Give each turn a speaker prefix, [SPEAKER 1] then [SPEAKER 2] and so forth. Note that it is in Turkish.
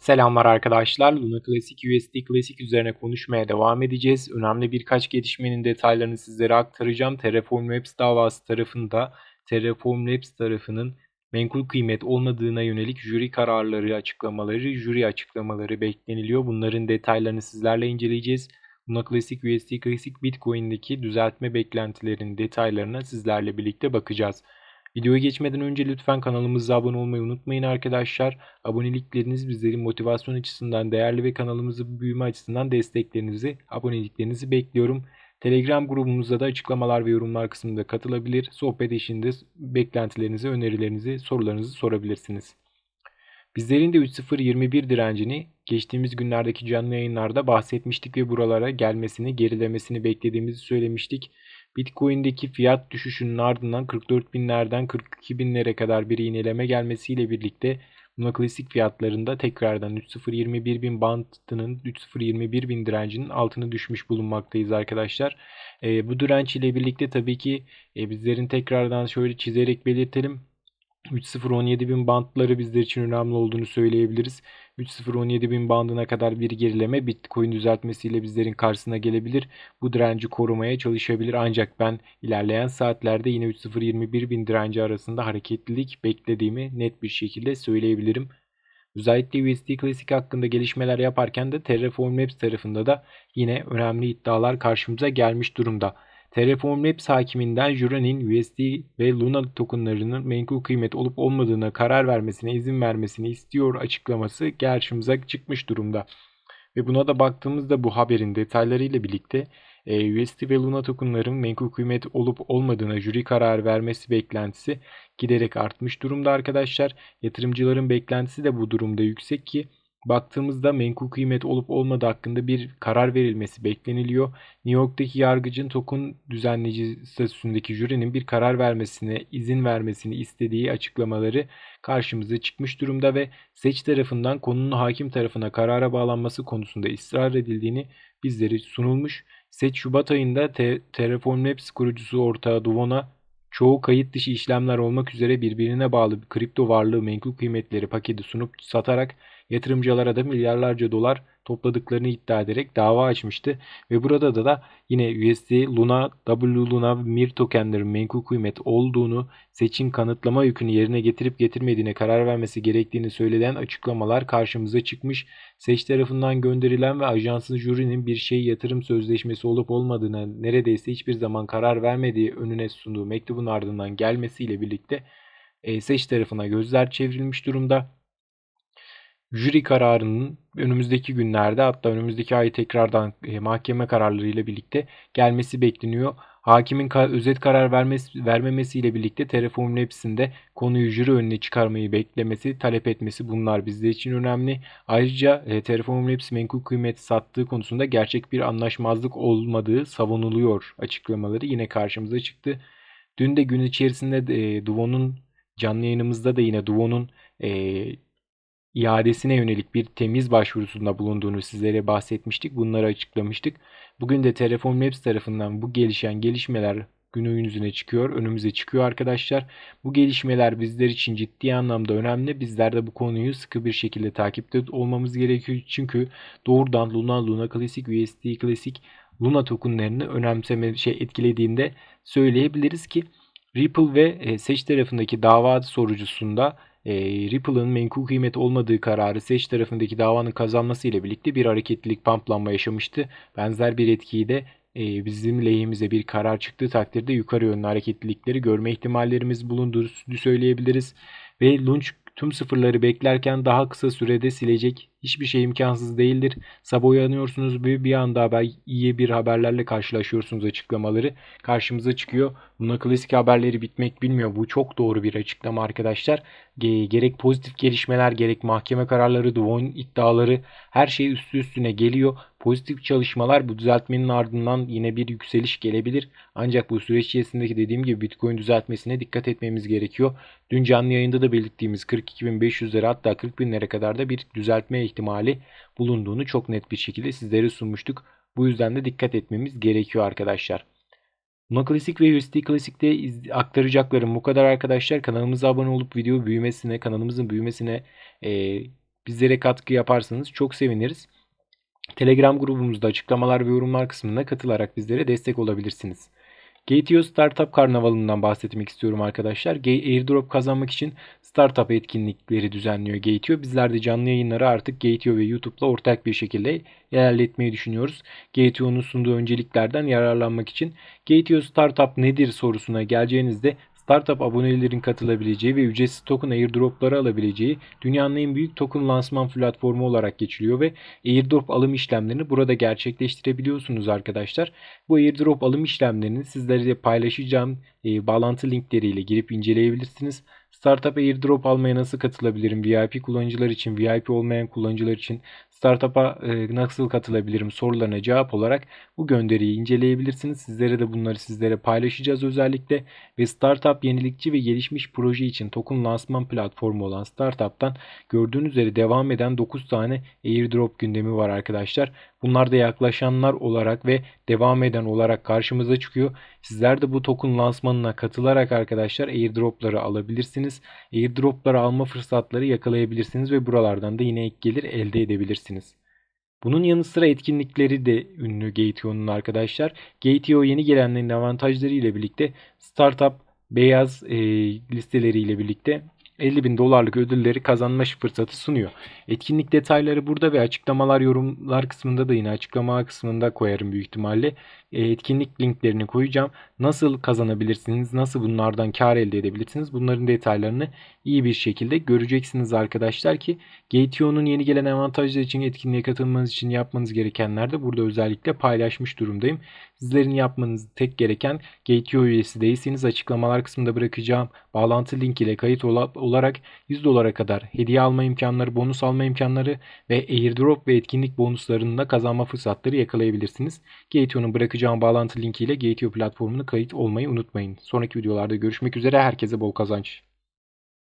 [SPEAKER 1] Selamlar arkadaşlar. Luna Classic USD Classic üzerine konuşmaya devam edeceğiz. Önemli birkaç gelişmenin detaylarını sizlere aktaracağım. Terraform Labs davası tarafında Terraform Labs tarafının menkul kıymet olmadığına yönelik jüri kararları açıklamaları, jüri açıklamaları bekleniliyor. Bunların detaylarını sizlerle inceleyeceğiz. Luna Classic USD Classic Bitcoin'deki düzeltme beklentilerinin detaylarına sizlerle birlikte bakacağız. Videoya geçmeden önce lütfen kanalımıza abone olmayı unutmayın arkadaşlar. Abonelikleriniz bizlerin motivasyon açısından değerli ve kanalımızı büyüme açısından desteklerinizi, aboneliklerinizi bekliyorum. Telegram grubumuzda da açıklamalar ve yorumlar kısmında katılabilir. Sohbet eşliğinde beklentilerinizi, önerilerinizi, sorularınızı sorabilirsiniz. Bizlerin de 3.0.21 direncini geçtiğimiz günlerdeki canlı yayınlarda bahsetmiştik ve buralara gelmesini, gerilemesini beklediğimizi söylemiştik. Bitcoin'deki fiyat düşüşünün ardından 44 binlerden 42 binlere kadar bir iğneleme gelmesiyle birlikte Luna klasik fiyatlarında tekrardan 3021 bin bandının 3021 bin direncinin altına düşmüş bulunmaktayız arkadaşlar. E, bu direnç ile birlikte tabii ki e, bizlerin tekrardan şöyle çizerek belirtelim. 3.0-17 bin bantları bizler için önemli olduğunu söyleyebiliriz. 3.0-17 bin bandına kadar bir gerileme Bitcoin düzeltmesiyle bizlerin karşısına gelebilir. Bu direnci korumaya çalışabilir ancak ben ilerleyen saatlerde yine 3.0-21 bin direnci arasında hareketlilik beklediğimi net bir şekilde söyleyebilirim. Özellikle USD Classic hakkında gelişmeler yaparken de Terraform Labs tarafında da yine önemli iddialar karşımıza gelmiş durumda. Terraform Labs hakiminden Juran'in USD ve Luna tokenlarının menkul kıymet olup olmadığına karar vermesine izin vermesini istiyor açıklaması karşımıza çıkmış durumda. Ve buna da baktığımızda bu haberin detaylarıyla birlikte e, USD ve Luna tokenların menkul kıymet olup olmadığına jüri karar vermesi beklentisi giderek artmış durumda arkadaşlar. Yatırımcıların beklentisi de bu durumda yüksek ki baktığımızda menkul kıymet olup olmadığı hakkında bir karar verilmesi bekleniliyor. New York'taki yargıcın token düzenleyici statüsündeki jürinin bir karar vermesine izin vermesini istediği açıklamaları karşımıza çıkmış durumda ve seç tarafından konunun hakim tarafına karara bağlanması konusunda ısrar edildiğini bizlere sunulmuş. Seç Şubat ayında Te Terraform Labs kurucusu ortağı Duvon'a çoğu kayıt dışı işlemler olmak üzere birbirine bağlı bir kripto varlığı menkul kıymetleri paketi sunup satarak yatırımcılara da milyarlarca dolar topladıklarını iddia ederek dava açmıştı. Ve burada da da yine USD, Luna, W Luna, Mir tokenlerin menkul kıymet olduğunu, seçim kanıtlama yükünü yerine getirip getirmediğine karar vermesi gerektiğini söyleyen açıklamalar karşımıza çıkmış. Seç tarafından gönderilen ve ajansın jürinin bir şey yatırım sözleşmesi olup olmadığına neredeyse hiçbir zaman karar vermediği önüne sunduğu mektubun ardından gelmesiyle birlikte e, seç tarafına gözler çevrilmiş durumda jüri kararının önümüzdeki günlerde hatta önümüzdeki ay tekrardan e, mahkeme kararlarıyla birlikte gelmesi bekleniyor. Hakimin ka özet karar vermesi, vermemesiyle birlikte Terraform Labs'in konuyu jüri önüne çıkarmayı beklemesi, talep etmesi bunlar bizler için önemli. Ayrıca e, Terraform Labs menkul kıymet sattığı konusunda gerçek bir anlaşmazlık olmadığı savunuluyor açıklamaları yine karşımıza çıktı. Dün de gün içerisinde e, Duvo'nun canlı yayınımızda da yine Duvo'nun e, iadesine yönelik bir temiz başvurusunda bulunduğunu sizlere bahsetmiştik. Bunları açıklamıştık. Bugün de Terraform Labs tarafından bu gelişen gelişmeler gün yüzüne çıkıyor, önümüze çıkıyor arkadaşlar. Bu gelişmeler bizler için ciddi anlamda önemli. Bizler de bu konuyu sıkı bir şekilde takipte olmamız gerekiyor. Çünkü doğrudan Luna, Luna Classic, USD Classic, Luna tokenlarını önemseme şey etkilediğinde söyleyebiliriz ki Ripple ve e, Seç tarafındaki dava sorucusunda e, Ripple'ın menkul kıymet olmadığı kararı seç tarafındaki davanın kazanması ile birlikte bir hareketlilik pamplanma yaşamıştı. Benzer bir etkiyi de e, bizim lehimize bir karar çıktığı takdirde yukarı yönlü hareketlilikleri görme ihtimallerimiz bulunduğunu söyleyebiliriz. Ve Lunch tüm sıfırları beklerken daha kısa sürede silecek hiçbir şey imkansız değildir. Sabah uyanıyorsunuz bir, bir anda haber, iyi bir haberlerle karşılaşıyorsunuz açıklamaları karşımıza çıkıyor. Buna haberleri bitmek bilmiyor. Bu çok doğru bir açıklama arkadaşlar. Gerek pozitif gelişmeler gerek mahkeme kararları, Duvon iddiaları her şey üstü üstüne geliyor. Pozitif çalışmalar bu düzeltmenin ardından yine bir yükseliş gelebilir. Ancak bu süreç içerisindeki dediğim gibi Bitcoin düzeltmesine dikkat etmemiz gerekiyor. Dün canlı yayında da belirttiğimiz 42.500'lere hatta 40.000'lere kadar da bir düzeltme ihtimali bulunduğunu çok net bir şekilde sizlere sunmuştuk. Bu yüzden de dikkat etmemiz gerekiyor arkadaşlar. Luna Classic ve USD Classic'te aktaracaklarım bu kadar arkadaşlar. Kanalımıza abone olup video büyümesine, kanalımızın büyümesine e, bizlere katkı yaparsanız çok seviniriz. Telegram grubumuzda açıklamalar ve yorumlar kısmına katılarak bizlere destek olabilirsiniz. Gateo Startup Karnavalı'ndan bahsetmek istiyorum arkadaşlar. Airdrop kazanmak için startup etkinlikleri düzenliyor Gateo. Bizler de canlı yayınları artık Gateo ve YouTube'la ortak bir şekilde ilerletmeyi düşünüyoruz. Gateo'nun sunduğu önceliklerden yararlanmak için Gateo Startup nedir sorusuna geleceğinizde startup abonelerin katılabileceği ve ücretsiz token airdropları alabileceği dünyanın en büyük token lansman platformu olarak geçiliyor ve airdrop alım işlemlerini burada gerçekleştirebiliyorsunuz arkadaşlar. Bu airdrop alım işlemlerini sizlerle paylaşacağım e, bağlantı linkleriyle girip inceleyebilirsiniz. Startup airdrop almaya nasıl katılabilirim? VIP kullanıcılar için, VIP olmayan kullanıcılar için startup'a e, nasıl katılabilirim sorularına cevap olarak bu gönderiyi inceleyebilirsiniz. Sizlere de bunları sizlere paylaşacağız özellikle ve startup yenilikçi ve gelişmiş proje için token lansman platformu olan startup'tan gördüğünüz üzere devam eden 9 tane airdrop gündemi var arkadaşlar. Bunlar da yaklaşanlar olarak ve devam eden olarak karşımıza çıkıyor. Sizler de bu token lansmanına katılarak arkadaşlar airdropları alabilirsiniz. Airdropları alma fırsatları yakalayabilirsiniz ve buralardan da yine ek gelir elde edebilirsiniz. Bunun yanı sıra etkinlikleri de ünlü Gateo'nun arkadaşlar. Gateo yeni gelenlerin avantajları ile birlikte startup beyaz e, listeleriyle birlikte 50 bin dolarlık ödülleri kazanma fırsatı sunuyor. Etkinlik detayları burada ve açıklamalar yorumlar kısmında da yine açıklama kısmında koyarım büyük ihtimalle. E, etkinlik linklerini koyacağım. Nasıl kazanabilirsiniz, nasıl bunlardan kar elde edebilirsiniz bunların detaylarını iyi bir şekilde göreceksiniz arkadaşlar ki Gateo'nun yeni gelen avantajları için etkinliğe katılmanız için yapmanız gerekenler de burada özellikle paylaşmış durumdayım. Sizlerin yapmanız tek gereken Gateo üyesi değilseniz açıklamalar kısmında bırakacağım bağlantı link ile kayıt olarak 100 dolara kadar hediye alma imkanları, bonus alma imkanları ve airdrop ve etkinlik bonuslarını da kazanma fırsatları yakalayabilirsiniz. Gateo'nun bırakacağım bağlantı linki ile Gateo platformuna kayıt olmayı unutmayın. Sonraki videolarda görüşmek üzere. Herkese bol kazanç.